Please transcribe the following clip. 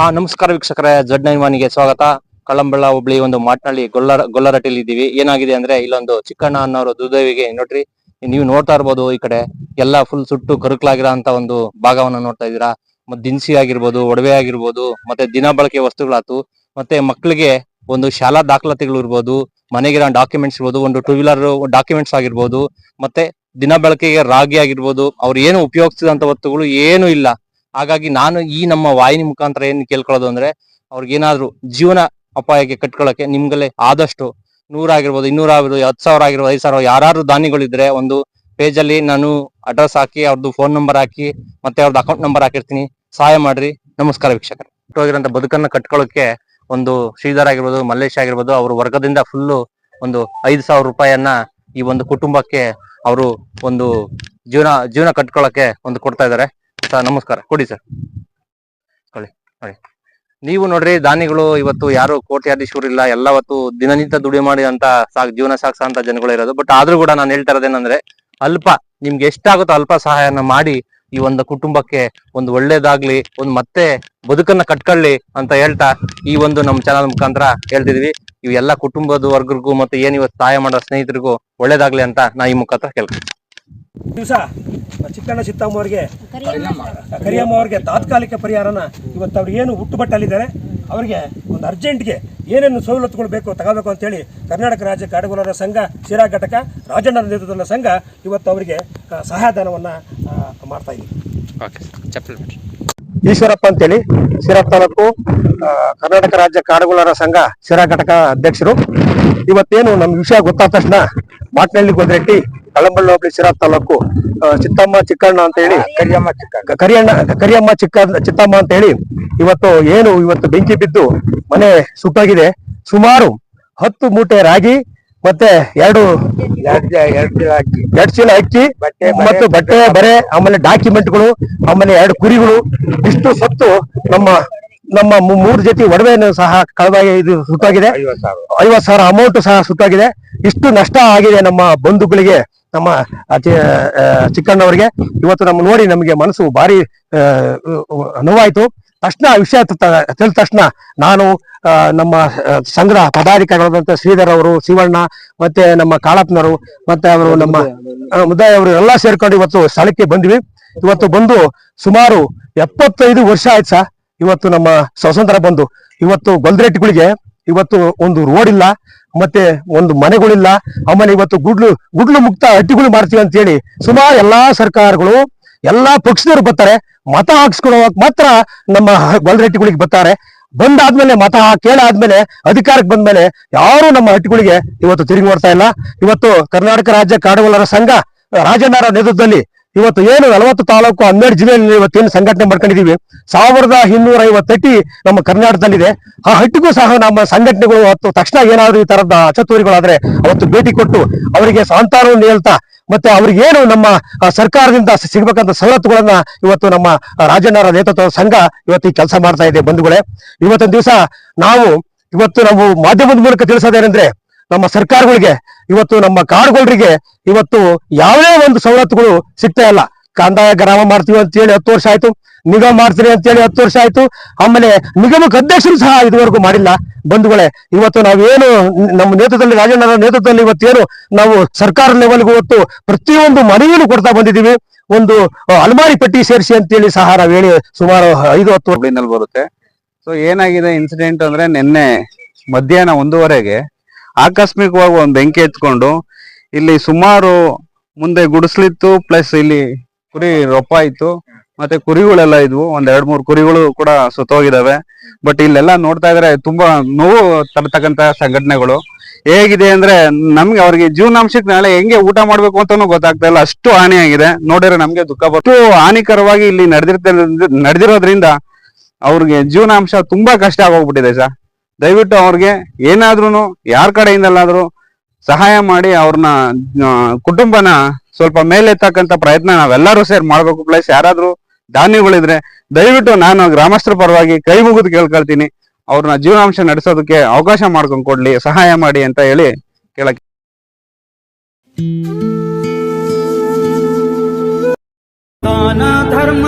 ಆ, ನಮಸ್ಕಾರ ವೀಕ್ಷಕರೇ, ಜಡ್ ನೈನ್ ವಾನಿಗೆ ಸ್ವಾಗತ. ಕಳ್ಳಂಬಳ್ಳ ಹುಬ್ಳಿ ಒಂದು ಮಾಟ್ನಳ್ಳಿ ಗೊಲ್ಲರ ಗೊಲ್ಲರಟ್ಟಿಲಿ ಇದ್ದೀವಿ ಏನಾಗಿದೆ ಅಂದ್ರೆ ಇಲ್ಲೊಂದು ಚಿಕ್ಕಣ್ಣ ಅನ್ನೋರು ದುರ್ದೈವಿಗೆ ನೋಡ್ರಿ ನೀವು ನೋಡ್ತಾ ಇರ್ಬೋದು ಈ ಕಡೆ. ಎಲ್ಲ ಫುಲ್ ಸುಟ್ಟು ಕರುಕಲಾಗಿರೋ ಅಂತ ಒಂದು ಭಾಗವನ್ನ ನೋಡ್ತಾ ಇದ್ದೀರಾ. ಮತ್ತೆ ದಿನಸಿ ಆಗಿರ್ಬೋದು, ಒಡವೆ ಆಗಿರ್ಬೋದು, ಮತ್ತೆ ದಿನ ಬಳಕೆ ವಸ್ತುಗಳಾತು, ಮತ್ತೆ ಮಕ್ಕಳಿಗೆ ಒಂದು ಶಾಲಾ ದಾಖಲಾತಿಗಳು ಇರ್ಬೋದು ಮನೆಗಿರೋ ಡಾಕ್ಯುಮೆಂಟ್ಸ್ ಇರ್ಬೋದು, ಒಂದು ಟೂ ವೀಲರ್ ಡಾಕ್ಯುಮೆಂಟ್ಸ್ ಆಗಿರ್ಬೋದು, ಮತ್ತೆ ದಿನ ಬಳಕೆಗೆ ರಾಗಿ ಆಗಿರ್ಬೋದು, ಅವ್ರು ಏನು ಉಪಯೋಗಿಸಿದಂತ ವಸ್ತುಗಳು ಏನು ಇಲ್ಲ. ಹಾಗಾಗಿ ನಾನು ಈ ನಮ್ಮ ವಾಹಿನಿ ಮುಖಾಂತರ ಏನ್ ಕೇಳ್ಕೊಳ್ಳೋದು ಅಂದ್ರೆ ಅವ್ರಿಗೇನಾದ್ರೂ ಜೀವನ ಅಪಾಯಕ್ಕೆ ಕಟ್ಕೊಳ್ಳಕ್ಕೆ ನಿಮ್ಗಲ್ಲೇ ಆದಷ್ಟು ನೂರಾಗಿರ್ಬೋದು ಇನ್ನೂರ ಆಗಿರ್ಬೋದು ಹತ್ತು ಸಾವಿರ ಆಗಿರ್ಬೋದು, ಐದು ಸಾವಿರ ಯಾರು ದಾನಿಗಳಿದ್ರೆ ಒಂದು ಪೇಜ್ ಅಲ್ಲಿ ನಾನು ಅಡ್ರೆಸ್ ಹಾಕಿ ಅವ್ರದ್ದು ಫೋನ್ ನಂಬರ್ ಹಾಕಿ, ಮತ್ತೆ ಅವ್ರದ್ದು ಅಕೌಂಟ್ ನಂಬರ್ ಹಾಕಿರ್ತೀನಿ. ಸಹಾಯ ಮಾಡ್ರಿ. ನಮಸ್ಕಾರ ವೀಕ್ಷಕರು. ಹೋಗಿರೋಂಥ ಬದುಕನ್ನ ಕಟ್ಕೊಳ್ಳೋಕೆ ಒಂದು ಶ್ರೀಧರ್ ಆಗಿರ್ಬೋದು, ಮಲ್ಲೇಶ್ ಆಗಿರ್ಬೋದು, ಅವ್ರ ವರ್ಗದಿಂದ ಫುಲ್ಲು ಒಂದು ಐದು ಸಾವಿರ ರೂಪಾಯಿಯನ್ನ ಈ ಒಂದು ಕುಟುಂಬಕ್ಕೆ ಅವರು ಒಂದು ಜೀವನ ಜೀವನ ಕಟ್ಕೊಳ್ಳೋಕೆ ಒಂದು ಕೊಡ್ತಾ ಇದ್ದಾರೆ. ಸರ್, ನಮಸ್ಕಾರ. ಕೊಡಿ ಸರ್. ಕೊಳ್ಳಿ ನೋಡಿ ನೀವು ನೋಡ್ರಿ, ದಾನಿಗಳು ಇವತ್ತು ಯಾರು ಕೋಟ್ಯಾಧೀಶರಿಲ್ಲ ಎಲ್ಲ ಹೊತ್ತು ದಿನನಿತ್ಯ ದುಡಿ ಮಾಡಿ ಅಂತ ಸಾಕ್, ಜೀವನ ಸಾಕ್ಸ ಅಂತ ಜನಗಳು ಇರೋದು. ಬಟ್ ಆದ್ರೂ ಕೂಡ ನಾನು ಹೇಳ್ತಾ ಇರೋದೇನಂದ್ರೆ, ಅಲ್ಪ, ನಿಮ್ಗೆ ಎಷ್ಟಾಗುತ್ತೋ ಅಲ್ಪ ಸಹಾಯನ ಮಾಡಿ ಈ ಒಂದು ಕುಟುಂಬಕ್ಕೆ ಒಂದು ಒಳ್ಳೇದಾಗ್ಲಿ, ಒಂದು ಮತ್ತೆ ಬದುಕನ್ನ ಕಟ್ಕೊಳ್ಳಿ ಅಂತ ಹೇಳ್ತಾ ಈ ಒಂದು ನಮ್ಮ ಚಾನಲ್ ಮುಖಾಂತರ ಹೇಳ್ತಿದ್ವಿ. ಇವೆಲ್ಲ ಕುಟುಂಬದ ವರ್ಗರಿಗೂ ಮತ್ತೆ ಏನ್ ಇವತ್ತು ಸಹಾಯ ಮಾಡೋ ಸ್ನೇಹಿತರಿಗೂ ಒಳ್ಳೇದಾಗ್ಲಿ ಅಂತ ನಾ ಈ ಮುಖಾಂತರ ಕೇಳ್ತೀನಿ ದಿವಸ ಚಿಕ್ಕಣ್ಣ ಚಿತ್ತಮ್ಮ ಅವರಿಗೆ ಕರಿಯಮ್ಮ ಅವ್ರಿಗೆ ತಾತ್ಕಾಲಿಕ ಪರಿಹಾರನ ಇವತ್ತು ಅವ್ರು ಏನು ಹುಟ್ಟುಬಟ್ಟಲ್ಲಿದ್ದಾರೆ ಅವರಿಗೆ ಒಂದು ಅರ್ಜೆಂಟ್ಗೆ ಏನೇನು ಸವಲತ್ತುಗಳು ಬೇಕು ತಗೋಬೇಕು ಅಂತೇಳಿ ಕರ್ನಾಟಕ ರಾಜ್ಯ ಕಾಡುಗೊಲ್ಲರ ಸಂಘ ಶಿರಾ ಘಟಕ ರಾಜಣ್ಣನ ನೇತೃತ್ವದ ಸಂಘ ಇವತ್ತು ಅವರಿಗೆ ಸಹಾಯಧನವನ್ನ ಮಾಡ್ತಾ ಇದ್ದೀವಿ ಓಕೆ ಚಪ್ಪಲ್ ಬಿಡ್ರಿ ಈಶ್ವರಪ್ಪ ಅಂತೇಳಿ ಶಿರಾ ತಾಲೂಕು ಕರ್ನಾಟಕ ರಾಜ್ಯ ಕಾಡುಗೊಲ್ಲರ ಸಂಘ ಶಿರಾ ಘಟಕ ಅಧ್ಯಕ್ಷರು. ಇವತ್ತೇನು ನಮ್ಮ ವಿಷಯ ಗೊತ್ತಾದ ತಕ್ಷಣ ಮಾಟ್ನಳ್ಳಿ ಗೋದ್ರೆಟ್ಟಿ ಕಳಂಬಳ್ಳಿ ಹೋಬಳಿ ಶಿರಾ ತಾಲೂಕು ಚಿತ್ತಮ್ಮ ಚಿಕ್ಕಣ್ಣ ಅಂತ ಹೇಳಿ ಕರಿಯಮ್ಮ ಚಿಕ್ಕ ಕರಿಯಣ್ಣ ಕರಿಯಮ್ಮ ಚಿಕ್ಕ ಚಿತ್ತಮ್ಮ ಅಂತ ಹೇಳಿ ಇವತ್ತು ಏನು ಇವತ್ತು ಬೆಂಕಿ ಬಿದ್ದು ಮನೆ ಸುಟ್ಟಾಗಿದೆ. ಸುಮಾರು ಹತ್ತು ಮೂಟೆ ರಾಗಿ ಮತ್ತೆ ಎರಡು ಎರಡು ಚೀಲ ಅಕ್ಕಿ. ಮತ್ತು ಬಟ್ಟೆ ಬರೆ ಆಮೇಲೆ ಡಾಕ್ಯುಮೆಂಟ್ಗಳು ಆಮೇಲೆ ಎರಡು ಕುರಿಗಳು. ಇಷ್ಟು ಸತ್ತು ನಮ್ಮ ನಮ್ಮ ಮೂರು ಜೊತೆ ಒಡವೆ ಸಹ ಕಳೆದಾಗಿ ಇದು ಸುತ್ತಾಗಿದೆ. ಐವತ್ತು ಸಾವಿರ. ಅಮೌಂಟ್ ಸಹ ಸುತ್ತಾಗಿದೆ. ಇಷ್ಟು ನಷ್ಟ ಆಗಿದೆ ನಮ್ಮ ಬಂಧುಗಳಿಗೆ ನಮ್ಮ ಚಿಕ್ಕಣ್ಣವರಿಗೆ. ಇವತ್ತು ನಮ್ಮ ನೋಡಿ ನಮಗೆ ಮನಸ್ಸು ಭಾರಿ ಅನುವಾಯಿತು ನೋವಾಯ್ತು. ತಕ್ಷಣ ವಿಷಯ ತಿಳಿದ ತಕ್ಷಣ ನಾನು ನಮ್ಮ ಸಂಘದ ಪದಾಧಿಕಾರಿಗಳಾದಂತ ಶ್ರೀಧರ್ ಅವರು ಶಿವಣ್ಣ ಮತ್ತೆ ನಮ್ಮ ಕಾಳಪ್ಪನವರು ಮತ್ತೆ ಅವರು ನಮ್ಮ ಮುದ್ದಾಯ ಅವರು ಎಲ್ಲ ಸೇರ್ಕೊಂಡು ಇವತ್ತು ಸ್ಥಳಕ್ಕೆ ಬಂದ್ವಿ. ಇವತ್ತು ಬಂದು ಸುಮಾರು ಎಪ್ಪತ್ತೈದು ವರ್ಷ ಆಯ್ತು ಸರ್. ಇವತ್ತು ನಮ್ಮ ಸ್ವಾತಂತ್ರ್ಯ ಬಂದು, ಇವತ್ತು ಗೊಲ್ದ್ರೆಟ್ಟಿಗಳಿಗೆ ಇವತ್ತು ಒಂದು ರೋಡ್ ಇಲ್ಲ ಮತ್ತೆ ಒಂದು ಮನೆಗಳಿಲ್ಲ. ಆಮೇಲೆ ಇವತ್ತು ಗುಡ್ಲು ಗುಡ್ಲು ಮುಕ್ತ ಹಟ್ಟಿಗಳು ಮಾಡ್ತೀವಿ ಅಂತ ಹೇಳಿ ಸುಮಾರು ಎಲ್ಲಾ ಸರ್ಕಾರಗಳು, ಎಲ್ಲಾ ಪಕ್ಷದವರು ಬರ್ತಾರೆ, ಮತ ಹಾಕ್ಸ್ಕೊಳ್ಳೋಕ್ ಮಾತ್ರ ನಮ್ಮ ಗೊಲ್ದರೆಟ್ಟಿಗಳಿಗೆ ಬರ್ತಾರೆ. ಬಂದಾದ್ಮೇಲೆ ಮತ ಕೇಳಾದ್ಮೇಲೆ ಅಧಿಕಾರಕ್ಕೆ ಬಂದ್ಮೇಲೆ ಯಾರು ನಮ್ಮ ಹಟ್ಟಿಗಳಿಗೆ ಇವತ್ತು ತಿರುಗಿ ನೋಡ್ತಾ ಇಲ್ಲ. ಇವತ್ತು ಕರ್ನಾಟಕ ರಾಜ್ಯ ಕಾಡುಗೊಲ್ಲರ ಸಂಘ ರಾಜಣ್ಣರ ನೇತೃತ್ವದಲ್ಲಿ ಇವತ್ತು ಏನು ನಲವತ್ತು ತಾಲೂಕು ಹನ್ನೆರಡು ಜಿಲ್ಲೆಯಲ್ಲಿ ಇವತ್ತೇನು ಸಂಘಟನೆ ಮಾಡ್ಕೊಂಡಿದೀವಿ ಸಾವಿರದ ಇನ್ನೂರ ಐವತ್ತಟ್ಟಿ ನಮ್ಮ ಕರ್ನಾಟಕದಲ್ಲಿದೆ. ಆ ಹಟ್ಟಿಗೂ ಸಹ ನಮ್ಮ ಸಂಘಟನೆಗಳು ಅವತ್ತು ತಕ್ಷಣ ಏನಾದರೂ ಈ ತರದ ಅಚತುರಿಗಳಾದ್ರೆ ಅವತ್ತು ಭೇಟಿ ಕೊಟ್ಟು ಅವರಿಗೆ ಸಾಂತಾನವನ್ನು ಹೇಳ್ತಾ ಮತ್ತೆ ಅವ್ರಿಗೇನು ನಮ್ಮ ಸರ್ಕಾರದಿಂದ ಸಿಗ್ಬೇಕಂತ ಸವಲತ್ತುಗಳನ್ನ ಇವತ್ತು ನಮ್ಮ ರಾಜಣ್ಣರ ನೇತೃತ್ವದ ಸಂಘ ಇವತ್ತು ಈ ಕೆಲಸ ಮಾಡ್ತಾ ಇದೆ ಬಂಧುಗಳೇ. ಇವತ್ತೊಂದು ದಿವಸ ನಾವು, ಇವತ್ತು ನಾವು ಮಾಧ್ಯಮದ ಮೂಲಕ ತಿಳಿಸೋದೇನೆಂದ್ರೆ ನಮ್ಮ ಸರ್ಕಾರಗಳಿಗೆ ಇವತ್ತು ನಮ್ಮ ಕಾಡುಗೊಳರಿಗೆ ಇವತ್ತು ಯಾವುದೇ ಒಂದು ಸವಲತ್ತುಗಳು ಸಿಗ್ತಾ ಇಲ್ಲ. ಕಂದಾಯ ಗ್ರಾಮ ಮಾಡ್ತೀವಿ ಅಂತ ಹೇಳಿ ಹತ್ತು ವರ್ಷ ಆಯ್ತು. ನಿಗಮ ಮಾಡ್ತೀರಿ ಅಂತ ಹೇಳಿ ಹತ್ತು ವರ್ಷ ಆಯ್ತು. ಆಮೇಲೆ ನಿಗಮಕ್ಕೆ ಅಧ್ಯಕ್ಷರು ಸಹ ಇದುವರೆಗೂ ಮಾಡಿಲ್ಲ. ಬಂಧುಗಳೇ, ಇವತ್ತು ನಾವೇನು ನಮ್ಮ ನೇತೃತ್ವದಲ್ಲಿ ರಾಜಣ್ಣರ ನೇತೃತ್ವದಲ್ಲಿ ಇವತ್ತೇನು ನಾವು ಸರ್ಕಾರ ಲೆವೆಲ್ಗೂ ಇವತ್ತು ಪ್ರತಿಯೊಂದು ಮನವಿಯನ್ನು ಕೊಡ್ತಾ ಬಂದಿದ್ದೀವಿ. ಒಂದು ಅಲ್ಮಾರಿ ಪಟ್ಟಿ ಸೇರಿಸಿ ಅಂತೇಳಿ ಸಹ ನಾವು ಹೇಳಿ ಸುಮಾರು ಐದು, ಹತ್ತು ಬರುತ್ತೆ. ಸೊ ಏನಾಗಿದೆ ಇನ್ಸಿಡೆಂಟ್ ಅಂದ್ರೆ ನಿನ್ನೆ ಮಧ್ಯಾಹ್ನ ಒಂದೂವರೆಗೆ ಆಕಸ್ಮಿಕವಾಗಿ ಒಂದು ಬೆಂಕಿ ಎತ್ಕೊಂಡು ಇಲ್ಲಿ ಸುಮಾರು ಮುಂದೆ ಗುಡಿಸ್ಲಿತ್ತು ಪ್ಲಸ್ ಇಲ್ಲಿ ಕುರಿ ರೊಪ್ಪ ಇತ್ತು, ಮತ್ತೆ ಕುರಿಗಳೆಲ್ಲ ಇದ್ವು. ಒಂದ್ ಎರಡ್ ಮೂರು ಕುರಿಗಳು ಕೂಡ ಸುತ್ತೋಗಿದಾವೆ ಬಟ್ ಇಲ್ಲೆಲ್ಲ ನೋಡ್ತಾ ಇದ್ರೆ ತುಂಬಾ ನೋವು ತರತಕ್ಕಂತ ಸಂಘಟನೆಗಳು. ಹೇಗಿದೆ ಅಂದ್ರೆ ನಮ್ಗೆ ಅವ್ರಿಗೆ ಜೀವನಾಂಶಕ್ಕೆ ನಾಳೆ ಹೆಂಗೆ ಊಟ ಮಾಡ್ಬೇಕು ಅಂತಾನು ಗೊತ್ತಾಗ್ತಾ ಇಲ್ಲ. ಅಷ್ಟು ಹಾನಿ ಆಗಿದೆ ನೋಡಿದ್ರೆ ನಮ್ಗೆ ದುಃಖ ಬರ್ತು ಹಾನಿಕರವಾಗಿ ಇಲ್ಲಿ ನಡೆದಿರ್ತ ನಡೆದಿರೋದ್ರಿಂದ ಅವ್ರಿಗೆ ಜೀವನಾಂಶ ತುಂಬಾ ಕಷ್ಟ ಆಗೋಗ್ಬಿಟ್ಟಿದೆ ಸರ್. ದಯವಿಟ್ಟು ಅವ್ರಿಗೆ ಏನಾದ್ರೂ ಯಾರ ಕಡೆಯಿಂದಲಾದ್ರೂ ಸಹಾಯ ಮಾಡಿ ಅವ್ರನ್ನ ಕುಟುಂಬನ ಸ್ವಲ್ಪ ಮೇಲೆತ್ತಕ್ಕಂಥ ಪ್ರಯತ್ನ ನಾವೆಲ್ಲರೂ ಸೇರಿ ಮಾಡ್ಬೇಕು. ಪ್ಲಸ್ ಯಾರಾದ್ರೂ ದಾನಿಗಳಿದ್ರೆ ದಯವಿಟ್ಟು ನಾನು ಗ್ರಾಮಸ್ಥರ ಪರವಾಗಿ ಕೈ ಮುಗಿದು ಕೇಳ್ಕೊಳ್ತೀನಿ. ಅವ್ರನ್ನ ಜೀವನಾಂಶ ನಡೆಸೋದಕ್ಕೆ ಅವಕಾಶ ಮಾಡ್ಕೊಂಡು ಕೊಡ್ಲಿ, ಸಹಾಯ ಮಾಡಿ ಅಂತ ಹೇಳಿ ಕೇಳಕ್ಕೆ ಧರ್ಮ